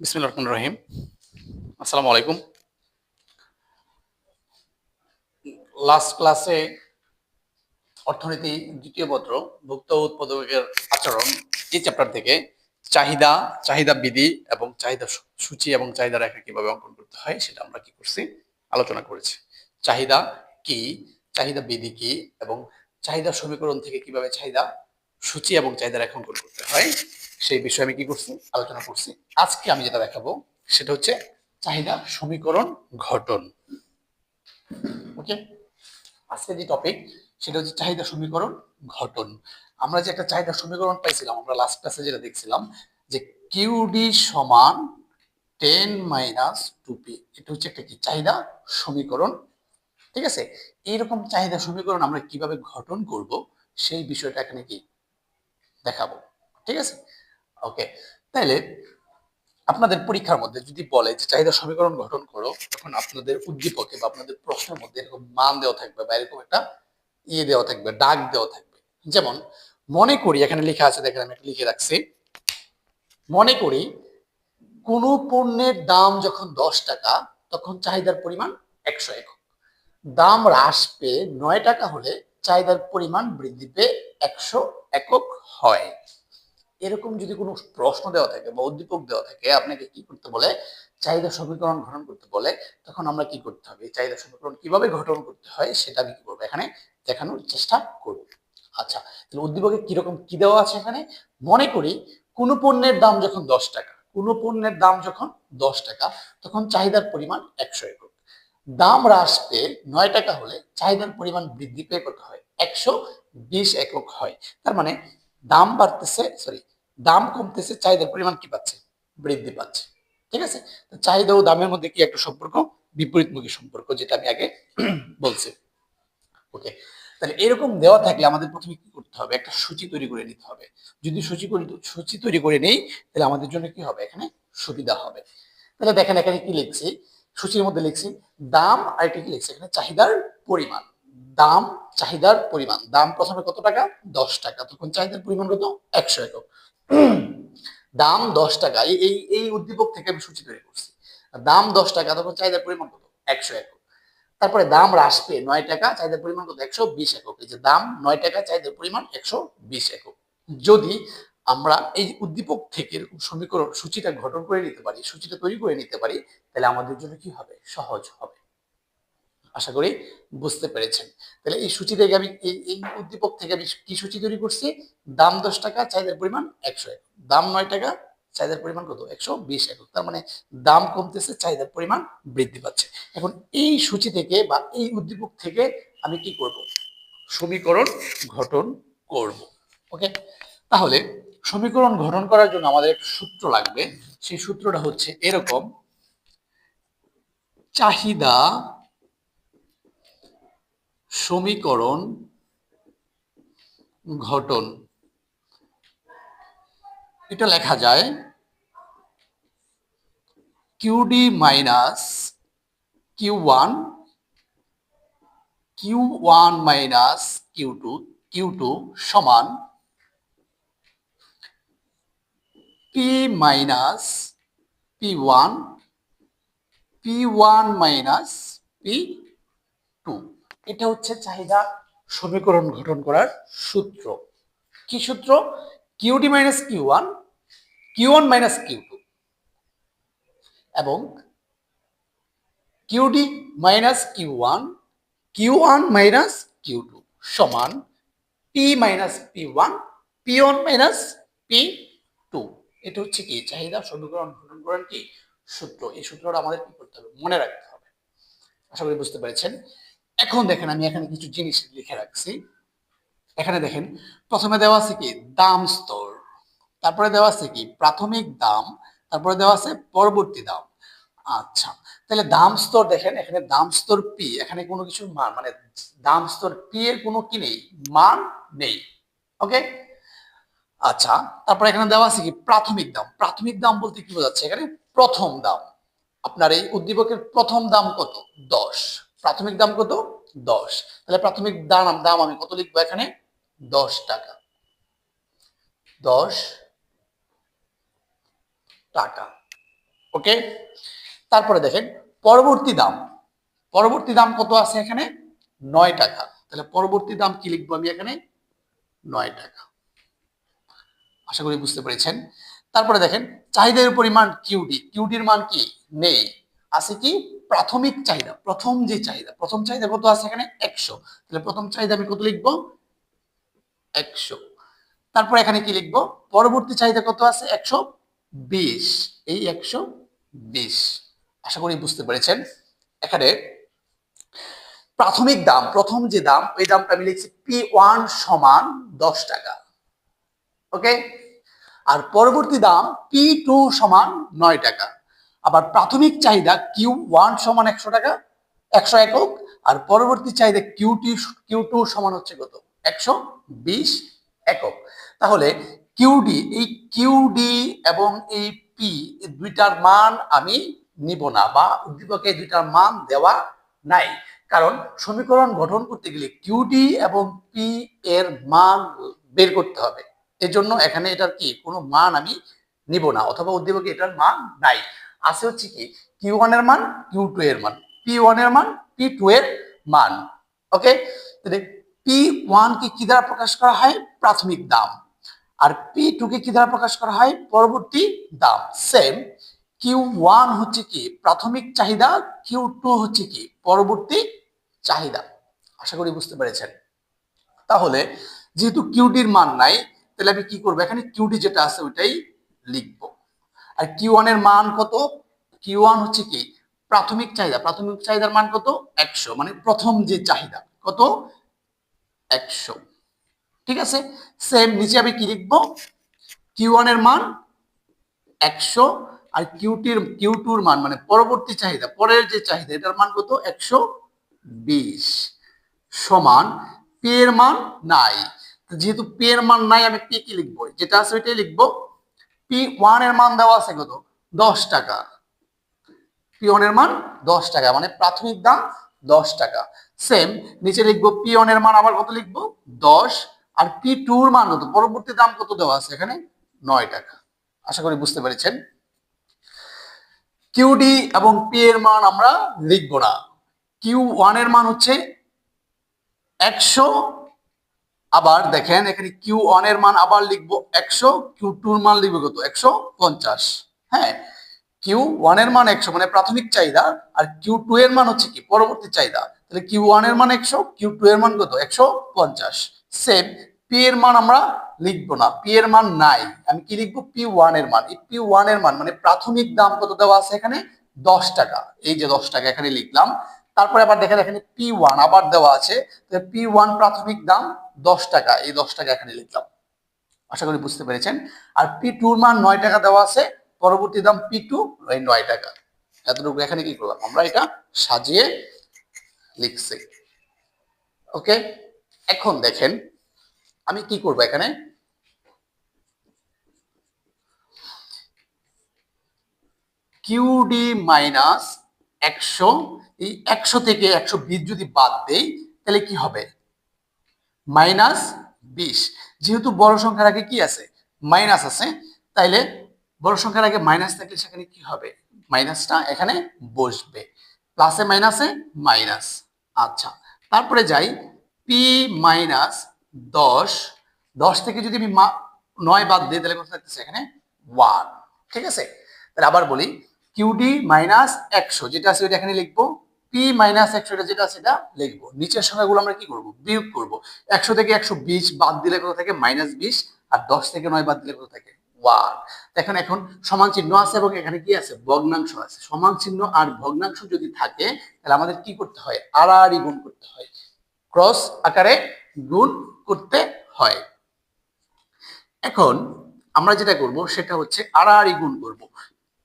বিসমিল্লাহ রহমান রহিম। আসসালামু আলাইকুম লাস্ট ক্লাসে অর্থনীতি দ্বিতীয় পত্র, ভুক্ত উৎপাদকের আচরণ, এই চ্যাপ্টার থেকে চাহিদা চাহিদা বিধি এবং চাহিদা সূচি এবং চাহিদা রেখা কীভাবে অঙ্কন করতে হয় সেটা আমরা কি করছি? আলোচনা করেছি। চাহিদা কি? চাহিদা বিধি কি? এবং চাহিদা সমীকরণ থেকে কীভাবে চাহিদা সূচি এবং চাহিদা রেখা অঙ্কন করতে হয়। সেই বিষয়ে আমি কি করছি? আলোচনা করছি। আজকে আমি যেটা দেখাবো সেটা হচ্ছে চাহিদা সমীকরণ ঘটন। ওকে আজকে যে টপিক সেটা হচ্ছে চাহিদা সমীকরণ ঘটন। আমরা যে একটা চাহিদা সমীকরণ পাইছিলাম, আমরা লাস্ট ক্লাসে যেটা দেখছিলাম, যে কিউডি সমান টেন মাইনাস টু পি এটা হচ্ছে একটা কি? চাহিদা সমীকরণ। ঠিক আছে? এইরকম চাহিদা সমীকরণ আমরা কীভাবে গঠন করব, সেই বিষয়টা এখানে কি? দেখাবো, ঠিক আছে? ওকে তাহলে আপনাদের পরীক্ষার মধ্যে যদি বলে যে চাহিদা সমীকরণ গঠন করো, তখন আপনাদের উদ্দীপকে বা আপনাদের প্রশ্নের মধ্যে এরকম মান দেওয়া থাকবে বা এরকম একটা ইয়ে দেওয়া থাকবে ডাক দেওয়া থাকবে। যেমন, মনে করি, এখানে লেখা আছে, দেখেন আমি একটা লিখে রাখছি। মনে করি, কোনো পণ্যের দাম যখন দশ টাকা, তখন চাহিদার পরিমাণ একশো একক। দাম হ্রাস পেয়ে নয় টাকা হলে চাহিদার পরিমাণ বৃদ্ধি পেয়ে একশো একক হয়। এরকম যদি কোনো প্রশ্ন দেওয়া থাকে বা উদ্দীপক দেওয়া থাকে, আপনাকে কি করতে বলে? চাহিদা সমীকরণ গঠন করতে বলে। তখন আমরা কি করতে হবে? চাহিদা সমীকরণ কীভাবে গঠন করতে হয় সেটা আমি কি করব? এখানে দেখানোর চেষ্টা করব। আচ্ছা তাহলে উদ্দীপকে কীরকম কি দেওয়া আছে এখানে? মনে করি কোনো পণ্যের দাম যখন দশ টাকা, কোনো পণ্যের দাম যখন দশ টাকা, তখন চাহিদার পরিমাণ একশো একক। দাম হ্রাস পেয়ে নয় টাকা হলে চাহিদার পরিমাণ বৃদ্ধি পেয়ে কত হয়? একশো বিশ একক হয়। তার মানে দাম বাড়তেছে সরি দাম কমতেছে, চাহিদার পরিমাণ কি পাচ্ছে? বৃদ্ধি পাচ্ছে। ঠিক আছে? চাহিদা ও দামের মধ্যে কি একটা সম্পর্ক? বিপরীতমুখী সম্পর্ক, যেটা আমি আগে বলছি। ওকে তাহলে এরকম দেওয়া থাকলে আমাদের প্রথমে কি করতে হবে? একটা সূচি তৈরি করে নিতে হবে। যদি সূচি করে, সূচি তৈরি করে নেই, তাহলে আমাদের জন্য কি হবে? এখানে সুবিধা হবে। তাহলে দেখেন এখানে কি লিখছি? সূচির মধ্যে লিখছি, দাম আর কি লিখছি? এখানে চাহিদার পরিমাণ। দাম চাহিদার পরিমাণ। দাম প্রথমে কত টাকা? দশ টাকা। তখন চাহিদার পরিমাণ কত? একশো একক। দাম দশ টাকা। এই এই উদ্দীপক থেকে আমি সূচি তৈরি করছি দাম দশ টাকা, তখন চাহিদার পরিমাণ কত? একশো একক। তারপরে দাম হ্রাস পেয়ে নয় টাকা, চাহিদার পরিমাণ কত? একশো বিশ একক। এই যে দাম নয় টাকা, চাহিদার পরিমাণ একশো বিশ একক। যদি আমরা এই উদ্দীপক থেকে সমীকরণ সূচিটা গঠন করে নিতে পারি, সূচিটা তৈরি করে নিতে পারি, তাহলে আমাদের জন্য কি হবে? সহজ হবে। আশা করি বুঝতে পেরেছেন। তাহলে এই সূচি থেকে আমি এই উদ্দীপক থেকে আমি কি সূচি তৈরি করছি? দাম দশ টাকা, চাহিদার পরিমাণ একশো একক। দাম নয় টাকা, চাহিদার পরিমাণ কত? একশো বিশ একক। তার মানে দাম কমতেছে, চাহিদার পরিমাণ বৃদ্ধি পাচ্ছে। এখন এই সূচি থেকে বা এই উদ্দীপক থেকে আমি কি করব? সমীকরণ গঠন করব। ওকে? তাহলে সমীকরণ গঠন করার জন্য আমাদের একটা সূত্র লাগবে। সেই সূত্রটা হচ্ছে এরকম, চাহিদা সমীকরণ ঘটন। এটা লেখা যায় QD minus Q one Q one minus Q two Q two সমান P minus P one P one minus P two এটা হচ্ছে চাহিদা সমীকরণ গঠন করার সূত্র। কি সূত্র? QD minus Q one Q one minus Q two এবং QD minus Q one Q one minus Q two সমান P minus P one P one minus P two এটা হচ্ছে কি? চাহিদা সমীকরণ গঠন করার কি সূত্র? এই সূত্রটা আমাদের কি করতে হবে? মনে রাখতে হবে। আশা করি বুঝতে পেরেছেন। এখন দেখেন, আমি এখানে কিছু জিনিস লিখে রাখছি। এখানে দেখেন, প্রথমে দেওয়া আছে কি? দাম স্তর। তারপরে দেওয়া আছে কি? প্রাথমিক দাম। তারপরে দেওয়া আছে পরবর্তী দাম। আচ্ছা তাহলে দাম স্তর দেখেন, এখানে দাম স্তর পি এখানে কোনো কিছু মান মানে দাম স্তর পি এর কোনো কি নেই? মান নেই। ওকে আচ্ছা তারপরে এখানে দেওয়া আছে কি? প্রাথমিক দাম। প্রাথমিক দাম বলতে কি বোঝাচ্ছে? এখানে প্রথম দাম। আপনার এই উদ্দীপকের প্রথম দাম কত? দশ। প্রাথমিক দাম কত? দশ। তাহলে প্রাথমিক দাম দাম আমি কত লিখব এখানে? দশ টাকা। দশ টাকা। ওকে? তারপরে দেখেন, পরবর্তী দাম। পরবর্তী দাম কত আছে এখানে? নয় টাকা। তাহলে পরবর্তী দাম কি লিখব আমি এখানে? নয় টাকা। আশা করি বুঝতে পেরেছেন। তারপরে দেখেন, চাহিদার পরিমাণ কিউডি কিউডির মান কি? নেই। আছে কি? প্রাথমিক চাহিদা, প্রথম যে চাহিদা, প্রথম চাহিদা কত আছে এখানে? একশো। তাহলে প্রথম চাহিদা আমি কত লিখব? একশো। তারপর এখানে কি লিখব? পরবর্তী চাহিদা কত আছে? একশো বিশ। এই একশো বিশ। আশা করি বুঝতে পেরেছেন। এখানে প্রাথমিক দাম, প্রথম যে দাম, ওই দামটা আমি লিখছি পি ওয়ান সমান দশ টাকা। ওকে? আর পরবর্তী দাম পি টু সমান নয় টাকা। আবার প্রাথমিক চাহিদা কিউ ওয়ান সমান একশো টাকা, একশো একক, আর পরবর্তী চাহিদা কিউ টি কিউ টু সমান হচ্ছে কত? একশো বিশ একক। তাহলে কিউডি এই কিউডি এবং এই পি দুইটার মান আমি নিব না বা উদ্দীপকে দুইটার মান দেওয়া নাই। কারণ সমীকরণ গঠন করতে গেলে কিউডি এবং পি এর মান বের করতে হবে। এজন্য এখানে এটার কি? কোনো মান আমি নিব না, অথবা উদ্দীপকে এটার মান নাই। আছে হচ্ছে কি? কিউ এর মান কিউ টু এর মান। পি ওয়ানের মান পি টু এর মান। ওকে পি ওয়ান কে কি দ্বারা প্রকাশ করা হয়? প্রাথমিক দাম। আর পি টু কে কি দ্বারা প্রকাশ করা হয়? পরবর্তী দাম। সেম কিউ ওয়ান হচ্ছে কি? প্রাথমিক চাহিদা কিউ টু হচ্ছে কি? পরবর্তী চাহিদা। আশা করি বুঝতে পেরেছেন। তাহলে যেহেতু কিউটির মান নাই, তাহলে আমি কি করব? এখানে কিউটি যেটা আছে, ওইটাই লিখব। আর কিউ এর মান কত? কিউ হচ্ছে কি? প্রাথমিক চাহিদা। প্রাথমিক চাহিদার মান কত? একশো। মানে প্রথম যে চাহিদা। কত? একশো। ঠিক আছে? সেম নিচে আমি কি লিখব? কিউ এর মান একশো আর কিউটির কিউ টুর মান মানে পরবর্তী চাহিদা, পরের যে চাহিদা, এটার মান কত? একশো বিশ সমান পি এর মান নাই। যেহেতু পি এর মান নাই, আমি পি কি লিখব? যেটা আছে ওইটাই লিখব। পি ওয়ানের মান দেওয়া আছে কত? দশ টাকা। পি ওয়ান মান দশ টাকা মানে প্রাথমিক দাম দশ টাকা। সেম, নিচে লিখব পি ওয়ান মান আবার কত লিখব? দশ। আর পি টুর মান কত? পরবর্তী দাম কত দেওয়া আছে এখানে? নয় টাকা। আশা করি বুঝতে পেরেছেন। কিউডি এবং পি এর মান আমরা লিখব না। কিউ ওয়ানের মান হচ্ছে একশো আবার দেখেন, এখানে কিউ ওয়ানের মান আবার লিখব একশো কিউ টুর মান লিখব কত? একশো পঞ্চাশ। হ্যাঁ কিউ ওয়ানের মান একশো মানে প্রাথমিক চাহিদা, আর কিউ টু এর মান হচ্ছে কি? পরবর্তী চাহিদা। তাহলে কিউ ওয়ানের মান একশো কিউ টু এর মান কত? একশো পঞ্চাশ। সেম পি এর মান আমরা লিখব না। পি এর মান নাই। আমি কি লিখব? পি ওয়ানের মান। পি ওয়ানের মান মানে প্রাথমিক দাম কত দেওয়া আছে এখানে? দশ টাকা। এই যে দশ টাকা এখানে লিখলাম। তারপরে আবার দেখেন, এখানে পি ওয়ান আবার দেওয়া আছে। পি ওয়ান প্রাথমিক দাম দশ টাকা, এই দশ টাকা এখানে লিখলাম। আশা করি বুঝতে পেরেছেন। আর পি টুর মান নয় টাকা দেওয়া আছে, পরবর্তী দাম পি টু এই নয় টাকা। এতটুকু এখানে কি করলাম? আমরা এটা সাজিয়ে লিখছি। ওকে এখন দেখেন, আমি কি করব এখানে? কিউডি মাইনাস একশো, এই একশো থেকে একশো বিশ যদি বাদ দেই, তাহলে কি হবে? মাইনাস বিশ। যেহেতু বড় সংখ্যার আগে কি আছে? মাইনাস আছে। তাইলে বড় সংখ্যার আগে মাইনাস থাকলে সেখানে কি হবে? মাইনাসটা এখানে বসবে। প্লাসে মাইনাসে মাইনাস আচ্ছা তারপরে যাই। পি মাইনাস দশ। দশ থেকে যদি আমি নয় বাদ দিই, তাহলে কত থাকতেছে এখানে? ওয়ান ঠিক আছে? তাহলে আবার বলি কিউডি মাইনাস একশো। যেটা আছে ওইটা এখানে লিখব। পি মাইনাস একশো এটা যেটা সেটা লিখব। নিচের সংখ্যাগুলো আমরা কি করব? বিয়োগ করব। একশো থেকে একশো বিশ বাদ দিলে কত থাকে? মাইনাস বিশ, আর দশ থেকে নয় বাদ দিলে কত থাকে? ওয়ান দেখেন এখন সমান চিহ্ন আছে এবং এখানে কি আছে? ভগ্নাংশ আছে। সমান চিহ্ন আর ভগ্নাংশ যদি থাকে, তাহলে আমাদের কি করতে হয়? আড়াআড়ি গুণ করতে হয়। ক্রস আকারে গুণ করতে হয়। এখন আমরা যেটা করব, সেটা হচ্ছে আড়াআড়ি গুণ করব।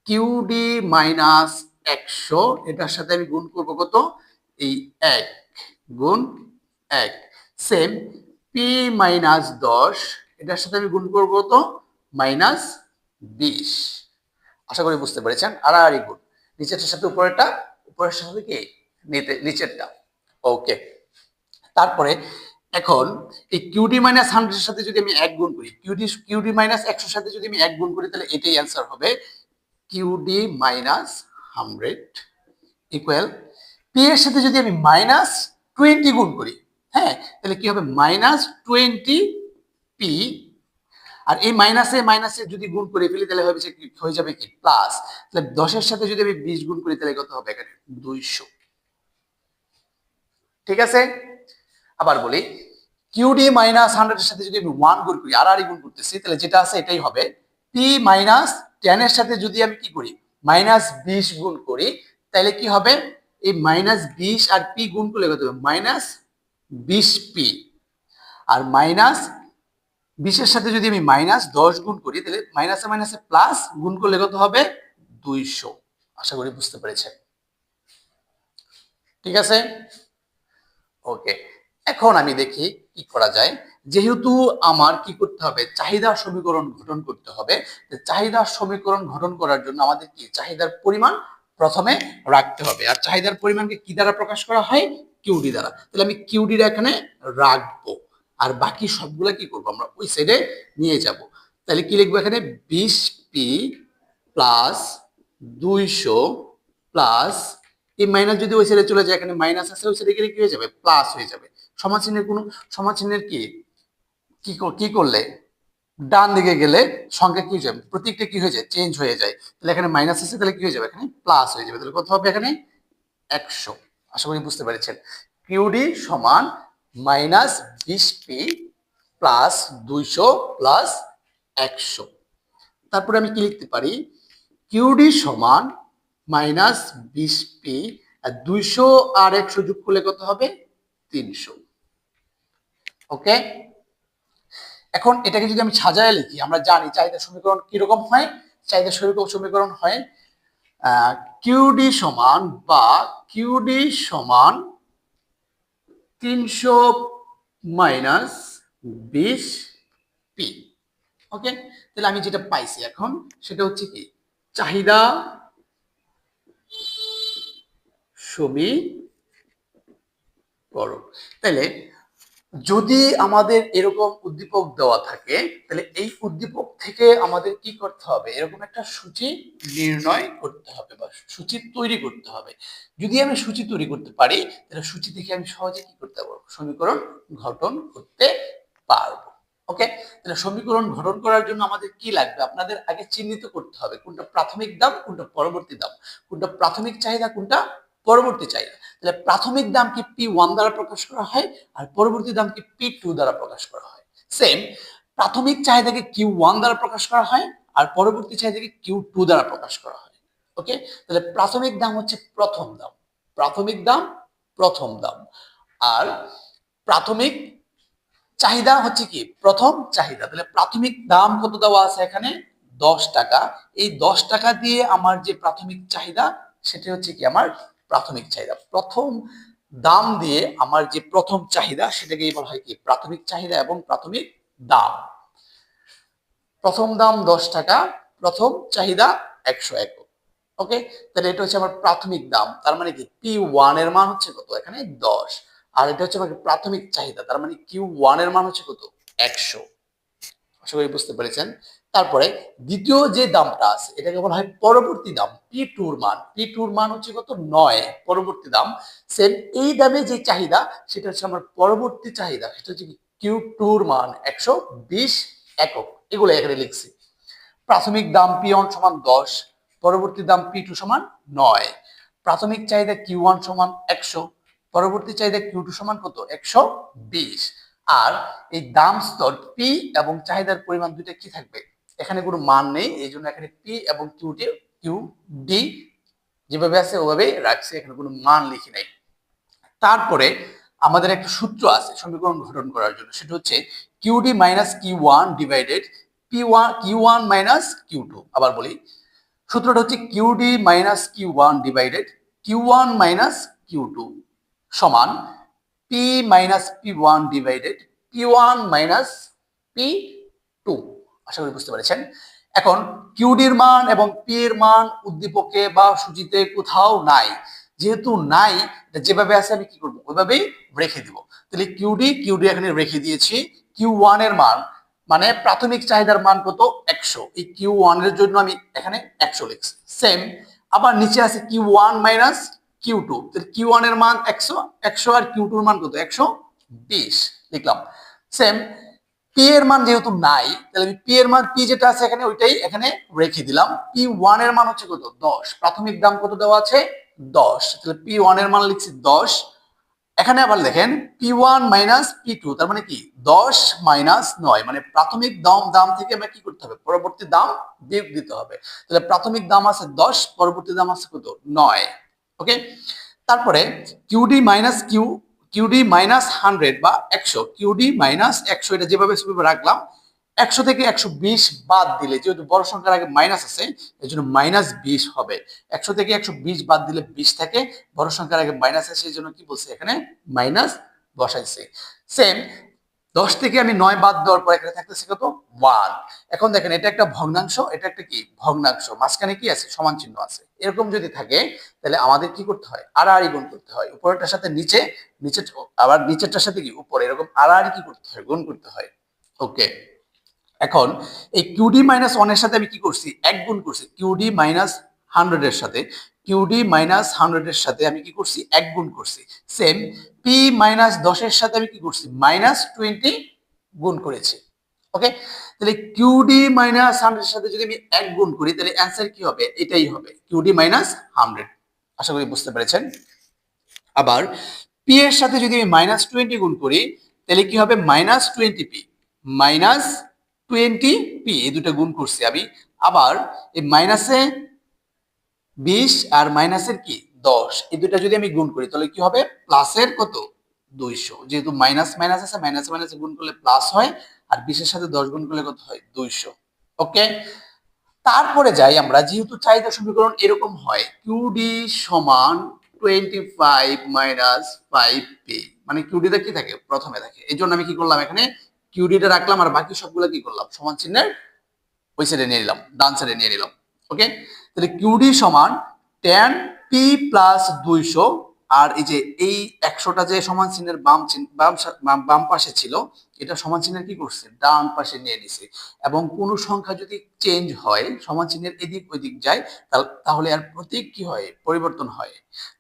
কিউডি মাইনাস একশো, এটার সাথে আমি গুণ করব কত? এই এক, গুণ এক। সেম পি মাইনাস দশ, এটার সাথে আমি গুণ করব কত? মাইনাস বিশ। আশা করি বুঝতে পেরেছেন। আর আড়াআড়ি গুণ। নিচেরটার সাথে উপরেরটা উপরের সাথে কি? নিচেরটা। ওকে তারপরে, এখন এই কিউডি মাইনাস হান্ড্রেডের সাথে যদি আমি এক গুণ করি কিউডি কিউডি মাইনাস একশোর সাথে যদি আমি এক গুণ করি, তাহলে এটাই অ্যান্সার হবে QD minus hundred equal P এর সাথে যদি আমি মাইনাস টোয়েন্টি গুণ করি হ্যাঁ তাহলে কি হবে? মাইনাস টোয়েন্টি পি আর এই মাইনাসে মাইনাসে যদি গুণ করে ফেলি, তাহলে হবে হয়ে যাবে কি? প্লাস তাহলে দশের সাথে যদি আমি বিশ গুণ করি, তাহলে কত হবে? এখানে দুইশো। ঠিক আছে? আবার বলি কিউডি মাইনাস হান্ড্রেডের সাথে যদি আমি ওয়ান গুণ করি, আর আর গুণ করতেছি, তাহলে যেটা আছে এটাই হবে পি মাইনাস টেন এর সাথে যদি আমি কি করি? মাইনাস বিশ গুণ করি তাহলে কি হবে? এই মাইনাস বিশ আর পি গুণ করলে কত হবে? মাইনাস বিশ পি। আর মাইনাস বিশের সাথে যদি আমি মাইনাস দশ গুণ করি তাহলে মাইনাসে মাইনাসে প্লাস গুণ করলে কত হবে? দুইশো। আশা করি বুঝতে পেরেছেন। ঠিক আছে? ওকে। এখন আমি দেখি কি করা যায়। যেহেতু আমার কি করতে হবে? চাহিদা সমীকরণ গঠন করতে হবে। চাহিদা সমীকরণ গঠন করার জন্য আমাদের কি? চাহিদার পরিমাণ প্রথমে রাখতে হবে। আর চাহিদার পরিমাণকে কি দ্বারা প্রকাশ করা হয়? কিউডি দ্বারা। তাহলে আমি কিউডির এখানে রাখব। আর বাকি সবগুলা কি করব? আমরা ওই সাইডে নিয়ে যাব। তাহলে কি লিখব এখানে? বিশ পি প্লাস দুইশো প্লাস এই মাইনাস যদি ওই সাইডে চলে যায়, এখানে মাইনাস আছে, ওই সাইডে গেলে কি হয়ে যাবে? প্লাস হয়ে যাবে। সমাচিহ্নের কোনো সমাচিহ্নের কি? কি কি করলে? ডান দিকে গেলে সংখ্যা কি হয়ে যাবে? প্রতীকটা কি হয়ে যায়? চেঞ্জ হয়ে যায়। তাহলে এখানে মাইনাস আছে, তাহলে কি হয়ে যাবে? এখানে প্লাস হয়ে যাবে। তাহলে কত হবে এখানে? একশো। আশা করি বুঝতে পেরেছেন। কিউডি সমান মাইনাস বিশ পি প্লাস দুইশো প্লাস একশো। তারপরে আমি কি লিখতে পারি? কিউডি সমান মাইনাস বিশ পি দুইশো আর একশো যোগ করলে কত হবে? তিনশো। ওকে এখন এটাকে যদি আমি সাজায় লিখি, আমরা জানি চাহিদা সমীকরণ কীরকম হয়? চাহিদা সমীকরণ হয় কিউডি সমান বা কিউডি সমান তিনশো মাইনাস বিশ পি। ওকে তাহলে আমি যেটা পাইছি এখন, সেটা হচ্ছে কি? চাহিদা সমীকরণ। তাহলে যদি আমাদের এরকম উদ্দীপক দেওয়া থাকে, তাহলে এই উদ্দীপক থেকে আমাদের কি করতে হবে? এরকম একটা সূচি নির্ণয় করতে হবে বা সূচি তৈরি করতে হবে। যদি আমি সূচি তৈরি করতে পারি, তাহলে সূচি থেকে আমি সহজে কি করতে পারব? সমীকরণ গঠন করতে পারব। ওকে তাহলে সমীকরণ গঠন করার জন্য আমাদের কি লাগবে? আপনাদের আগে চিহ্নিত করতে হবে কোনটা প্রাথমিক দাম, কোনটা পরবর্তী দাম। কোনটা প্রাথমিক চাহিদা, কোনটা পরবর্তী চাহিদা। তাহলে প্রাথমিক দামকে পি ওয়ান দ্বারা প্রকাশ করা হয় আর পরবর্তী দামকে পি টু দ্বারা প্রকাশ করা হয়? সেম প্রাথমিক চাহিদাকে কিউ ওয়ান দ্বারা প্রকাশ করা হয় আর পরবর্তী চাহিদাকে কিউ টু দ্বারা প্রকাশ করা হয়? ওকে তাহলে প্রাথমিক দাম হচ্ছে প্রথম দাম। প্রাথমিক দাম, প্রথম দাম। আর প্রাথমিক চাহিদা হচ্ছে কি? প্রথম চাহিদা। তাহলে প্রাথমিক দাম কত দেওয়া আছে এখানে? দশ টাকা। এই দশ টাকা দিয়ে আমার যে প্রাথমিক চাহিদা, সেটা হচ্ছে কি আমার প্রাথমিক চাহিদা। প্রথম দাম দিয়ে আমার যে প্রথম চাহিদা, সেটাকেই বলা হয় কি? প্রাথমিক চাহিদা এবং প্রাথমিক দাম। প্রথম দাম দশ টাকা, প্রথম চাহিদা একশো একক ওকে? তাহলে এটা হচ্ছে আমার প্রাথমিক দাম। তার মানে কি? পি ওয়ানের মান হচ্ছে কত? এখানে দশ। আর এটা হচ্ছে আমার প্রাথমিক চাহিদা। তার মানে কিউ ওয়ানের মান হচ্ছে কত? একশো। আশা করি বুঝতে পেরেছেন। তারপরে দ্বিতীয় যে দামটা আছে, এটাকে বলা হয় পরবর্তী দাম পি টুর মান। পি টুর মান হচ্ছে কত? নয়। পরবর্তী দাম। সেম এই দামে যে চাহিদা, সেটা হচ্ছে আমার পরবর্তী চাহিদা। সেটা হচ্ছে কিউ টুর মান একশো বিশ একক। এগুলো এখানে লিখছি। প্রাথমিক দাম পি ওয়ান সমান দশ। পরবর্তী দাম পি টু সমান নয়। প্রাথমিক চাহিদা কিউ ওয়ান সমান একশো। পরবর্তী চাহিদা কিউ টু সমান কত? একশো বিশ। আর এই দাম স্তর পি এবং চাহিদার পরিমাণ দুইটা কি থাকবে? এখানে কোনো মান নেই, এই জন্য এখানে পি এবং কিউ ডি কিউ ডি যেভাবে আছে ওভাবেই রাখছে, এখানে কোনো মান লিখি নাই। তারপরে আমাদের একটা সূত্র আছে সমীকরণ গঠন করার জন্য, সেটা হচ্ছে QD minus Q one divided P one Q one minus Q two আবার বলি, সূত্রটা হচ্ছে QD minus Q one divided Q one minus Q two সমান P minus P one divided P one minus P two আশা করি বুঝতে পেরেছেন। এখন কিউডির মান এবং পি এর মান উদ্দীপকে বা সূচিতে কোথাও নাই। যেহেতু নাই যেভাবে আছে আমি কি করব? ওইভাবেই রেখে দিব। তাহলে কিউডি কিউডি এখানে রেখে দিয়েছি। কিউ ওয়ানের মান মানে প্রাথমিক চাহিদার মান কত? একশো। এই কিউ ওয়ানের জন্য আমি এখানে একশো লিখছি। সেম আবার নিচে আছে Q one minus Q two Q ওয়ানের মান একশো একশো আর কিউ টুর মান কত? একশো বিশ। লিখলাম। সেম পি এর মান যেহেতু নাই, তাহলে আমি পি এর মান পি যেটা আছে এখানে, ওইটাই এখানে রেখে দিলাম। পি ওয়ানের মান হচ্ছে কত? দশ। প্রাথমিক দাম কত দেওয়া আছে? দশ। তাহলে পি ওয়ানের মান লিখছি দশ। এখানে আবার দেখেন P one minus P two তার মানে কি? দশ মাইনাস নয়। মানে প্রাথমিক দাম দাম থেকে আমরা কি করতে হবে? পরবর্তী দাম বিয়োগ দিতে হবে। তাহলে প্রাথমিক দাম আছে দশ, পরবর্তী দাম আছে কত? নয়। ওকে তারপরে QD minus Q QD minus hundred বা একশো কিউডি মাইনাস একশো, এটা যেভাবে সেভাবে রাখলাম, একশো থেকে একশো বিশ বাদ দিলে, যেহেতু বড় সংখ্যার আগে মাইনাস আছে এই জন্য মাইনাস বিশ হবে। একশো থেকে একশো বিশ বাদ দিলে বিশ থাকে, বড় সংখ্যার আগে মাইনাস আছে, সেই জন্য কি বলছে এখানে? মাইনাস বসাইছে। সেম দশ থেকে আমি নয় বাদ দেওয়ার পর এখানে থাকতেছে কত? ওয়ান। এখন দেখেন, এটা একটা ভগ্নাংশ, এটা একটা কি? ভগ্নাংশ। মাঝখানে কি আছে? সমান চিহ্ন আছে। এরকম যদি থাকে, তাহলে আমাদের কি করতে হয়? আড়াআড়ি গুণ করতে হয়। উপরেরটার সাথে নিচে নিচে আবার নিচেরটার সাথে কি? উপরে। এরকম আড়াআড়ি কি করতে হয়? গুণ করতে হয়। ওকে। এখন, এই কিউডি মাইনাস ওয়ানের সাথে আমি কি করছি? এক গুণ করছি। কিউডি মাইনাস হান্ড্রেডের সাথে কিউডি মাইনাস হান্ড্রেডের সাথে আমি কি করছি? এক গুণ করছি। সেম পি মাইনাস দশের সাথে আমি কি করছি? মাইনাস টোয়েন্টি গুণ করেছি। ওকে তাহলে কিউডি মাইনাস হান্ড্রেডের সাথে যদি আমি এক গুণ করি, তাহলে অ্যান্সার কি হবে? এটাই হবে। কিউডি মাইনাস হান্ড্রেড আশা করি বুঝতে পেরেছেন? আবার পি এর সাথে যদি আমি মাইনাস টোয়েন্টি গুণ করি, তাহলে কি হবে? Minus twenty P minus twenty P এই দুটো গুণ করছি আমি। আবার এই মাইনাসে বিশ আর মাইনাসের কি? দশ, এই দুটা যদি আমি গুণ করি, তাহলে কি হবে? প্লাসের কত? দুইশো। যেহেতু মাইনাস মাইনাস আছে মাইনাস মাইনাস গুণ করলে প্লাস হয়, আর বিশের সাথে দশ গুণ করলে কত হয়? দুইশো। ওকে তারপরে যাই আমরা, যেহেতু চাহিদা সমীকরণ এরকম হয় কিউডি সমান twenty five minus five P মানে কিউডিটা কি থাকে? প্রথমে থাকে। এই জন্য আমি কি করলাম এখানে? কিউডিটা রাখলাম, আর বাকি সবগুলো কি করলাম? সমান চিহ্নের ওই সাইডে নিয়ে নিলাম, ডান সাইডে নিয়ে নিলাম। ওকে তাহলে কিউডি সমান টেন পি প্লাস দুইশো, আর এই যে এই একশোটা যে সমান চিহ্নের বাম বাম পাশে ছিল, এটা সমান চিহ্নের কি করছে? ডান পাশে নিয়ে নিছে। এবং কোনো সংখ্যা যদি চেঞ্জ হয়, সমান চিহ্নের এদিক যায়, তাহলে- আর প্রতীক কি হয়? পরিবর্তন হয়।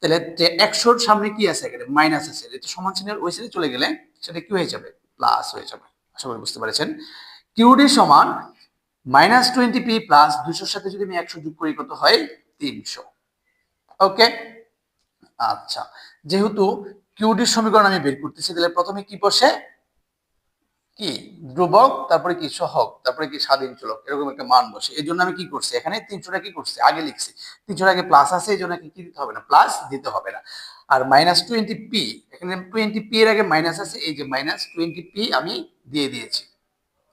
তাহলে একশোর সামনে কি আছে এখানে? মাইনাস আছে। এটা সমান চিহ্নের ওই সাইডে চলে গেলে সেটা কি হয়ে যাবে? প্লাস হয়ে যাবে। আশা বুঝতে পেরেছেন। কিউডি সমান মাইনাস টোয়েন্টি পি প্লাস দুশোর সাথে যদি আমি একশো যোগ করি, কত হয়? তিনশো। ওকে আচ্ছা যেহেতু কিউডির সমীকরণ আমি বের করতেছি, তাহলে প্রথমে কি বসে? কি? ধ্রুবক, তারপরে কি? সহক তারপরে কি? স্বাধীন চলক, এরকম একটা মান বসে। এই জন্য আমি কি করছি? এখানে তিনশোটা কি করছি? আগে লিখছি। তিনশোর আগে প্লাস আছে, এই জন্য কি দিতে হবে না? প্লাস দিতে হবে না। আর মাইনাস টোয়েন্টি পি এখানে টোয়েন্টি পি এর আগে মাইনাস আছে, এই যে মাইনাস টোয়েন্টি পি আমি দিয়ে দিয়েছি।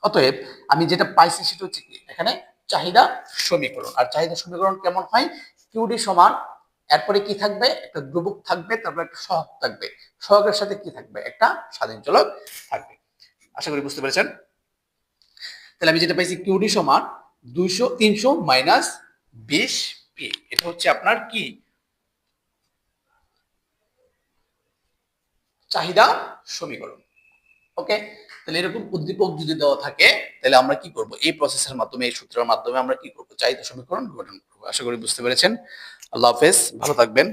অতএব আমি যেটা পাইছি সেটা হচ্ছে কি? এখানে চাহিদা সমীকরণ। আর চাহিদা সমীকরণ কেমন হয়? কিউডি সমান এরপরে কি থাকবে? একটা ধ্রুবক থাকবে, তারপর একটা সহগ থাকবে। সহগের সাথে কি থাকবে? একটা স্বাধীন চলক থাকবে। আশা করি বুঝতে পেরেছেন? তাহলে আমি যেটা পাইছি কিউডি সমান দুইশো, তিনশো মাইনাস বিশ পি। এটা হচ্ছে আপনার কি? চাহিদা সমীকরণ। ওকে? তাহলে এরকম উদ্দীপক যদি দেওয়া থাকে, তাহলে আমরা কি করব? এই প্রসেসের মাধ্যমে, এই সূত্রের মাধ্যমে আমরা কি করব? চাহিদা সমীকরণ গঠন করব। আশা করি বুঝতে পেরেছেন? আল্লাহ হাফেজ ভালো থাকবেন।